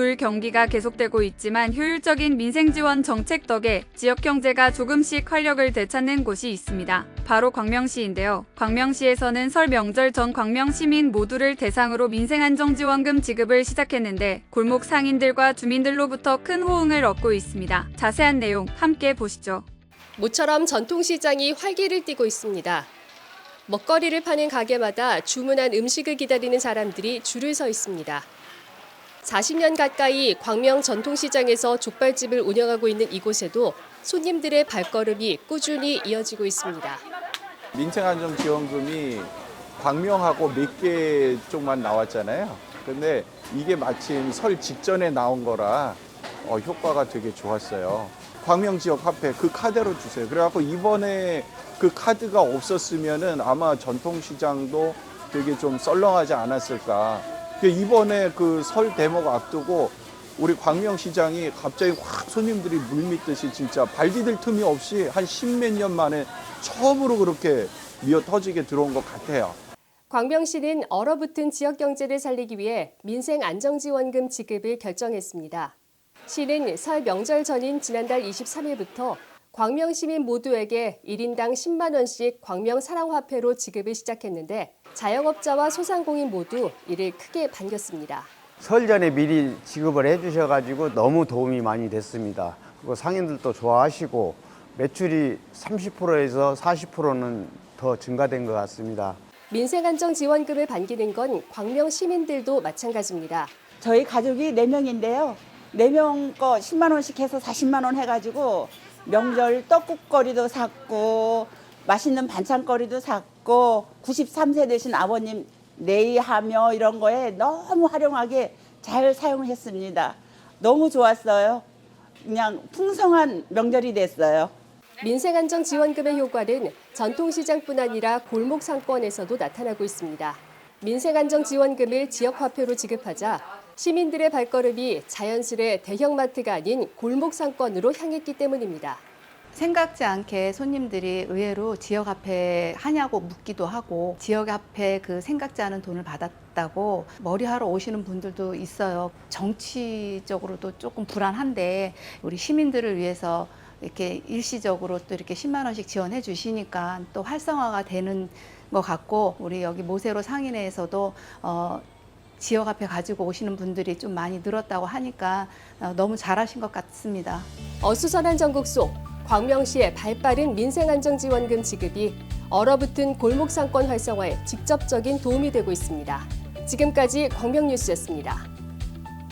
불경기가 계속되고 있지만 효율적인 민생 지원 정책 덕에 지역 경제가 조금씩 활력을 되찾는 곳이 있습니다. 바로 광명시인데요. 광명시에서는 설 명절 전 광명 시민 모두를 대상으로 민생 안정 지원금 지급을 시작했는데 골목 상인들과 주민들로부터 큰 호응을 얻고 있습니다. 자세한 내용 함께 보시죠. 모처럼 전통시장이 활기를 띠고 있습니다. 먹거리를 파는 가게마다 주문한 음식을 기다리는 사람들이 줄을 서 있습니다. 40년 가까이 광명 전통시장에서 족발집을 운영하고 있는 이곳에도 손님들의 발걸음이 꾸준히 이어지고 있습니다. 민생안정지원금이 광명하고 몇 개 쪽만 나왔잖아요. 근데 이게 마침 설 직전에 나온 거라 어, 효과가 되게 좋았어요. 광명 지역 화폐 그 카드로 주세요. 그래갖고 이번에 그 카드가 없었으면은 아마 전통시장도 되게 좀 썰렁하지 않았을까. 근데 이번에 그 설 대목 앞두고 우리 광명시장이 갑자기 확 손님들이 물밀듯이 진짜 발 디딜 틈이 없이 한 십몇 년 만에 처음으로 그렇게 미어 터지게 들어온 것 같아요. 광명시는 얼어붙은 지역 경제를 살리기 위해 민생 안정지원금 지급을 결정했습니다. 시는 설 명절 전인 지난달 23일부터 광명 시민 모두에게 1인당 10만 원씩 광명 사랑화폐로 지급을 시작했는데 자영업자와 소상공인 모두 이를 크게 반겼습니다. 설 전에 미리 지급을 해주셔가지고 너무 도움이 많이 됐습니다. 그리고 상인들도 좋아하시고 매출이 30%에서 40%는 더 증가된 것 같습니다. 민생안정 지원금을 반기는 건 광명 시민들도 마찬가지입니다. 저희 가족이 네명인데요 네명거 10만 원씩 해서 40만 원 해가지고 명절 떡국거리도 샀고 맛있는 반찬거리도 샀고 93세 되신 아버님 내의하며 이런 거에 너무 활용하게 잘 사용했습니다. 너무 좋았어요. 그냥 풍성한 명절이 됐어요. 민생안정지원금의 효과는 전통시장뿐 아니라 골목 상권에서도 나타나고 있습니다. 민생안정 지원금을 지역 화폐로 지급하자 시민들의 발걸음이 자연스레 대형마트가 아닌 골목 상권으로 향했기 때문입니다. 생각지 않게 손님들이 의외로 지역 앞에 하냐고 묻기도 하고 지역 앞에 그 생각지 않은 돈을 받았다고 머리하러 오시는 분들도 있어요. 정치적으로도 조금 불안한데 우리 시민들을 위해서 이렇게 일시적으로 또 이렇게 10만 원씩 지원해 주시니까 또 활성화가 되는 것 같고 우리 여기 모세로 상인회에서도 어 지역 앞에 가지고 오시는 분들이 좀 많이 늘었다고 하니까 어, 너무 잘하신 것 같습니다. 어수선한 전국 속 광명시의 발빠른 민생안정지원금 지급이 얼어붙은 골목 상권 활성화에 직접적인 도움이 되고 있습니다. 지금까지 광명뉴스였습니다.